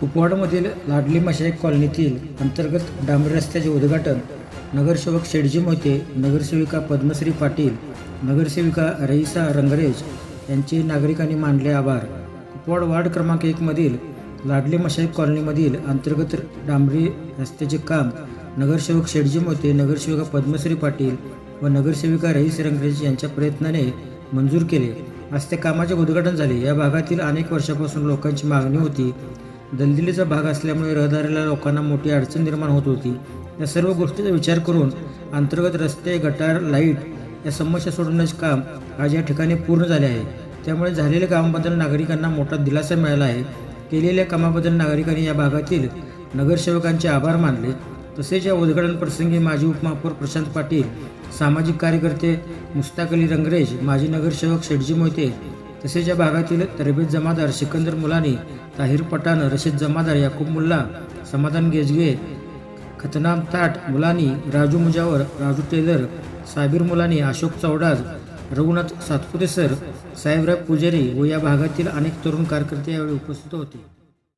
कुपवाडमधील लाडली मशाई कॉलनीतील अंतर्गत डांबर रस्त्याचे उद्घाटन नगरसेवक शेडजी मोहिते नगरसेविका पद्मश्री पाटील नगरसेविका रईसा रंगरेज यांचे नागरिकांनी मानले आभार. कुपवाड वार्ड क्रमांक एकमधील लाडली मशाईक कॉलनीमधील अंतर्गत डांबरी रस्त्याचे काम नगरसेवक शेटजी मोते नगरसेविका पद्मश्री पाटील व नगरसेविका रईस रंगरेज यांच्या प्रयत्नाने मंजूर केले. आज त्या कामाचे उद्घाटन झाले. या भागातील अनेक वर्षापासून लोकांची मागणी होती. दलदलीचा भाग असल्यामुळे रहदारीला लोकांना मोठी अडचण निर्माण होत होती. या सर्व गोष्टीचा विचार करून अंतर्गत रस्ते गटार लाइट या समस्या सोडवण्याचे काम आज या ठिकाणी पूर्ण झाले आहे. त्यामुळे झालेल्या कामाबद्दल नागरिकांना मोठा दिलासा मिळाला आहे. केलेल्या कामाबद्दल नागरिकांनी या भागातील नगरसेवकांचे आभार मानले. तसेच या उद्घाटन प्रसंगी माजी उपमहापौर प्रशांत पाटील सामाजिक कार्यकर्ते मुस्ताक अली रंगरेज माजी नगरसेवक शेटजी मोहिते तसेच या भागातील तरबेज जमादार सिकंदर मुलानी ताहिर पठाण रशीद जमादार याकूब मुल्ला समाधान गेजगे खतनाम ताट मुलानी राजू मुजावर राजू टेलर साबीर मुलानी अशोक चौडाज रघुनाथ सातपुते सर साहेबराव पुजारी व या भागातील अनेक तरुण कार्यकर्ते यावेळी उपस्थित होते.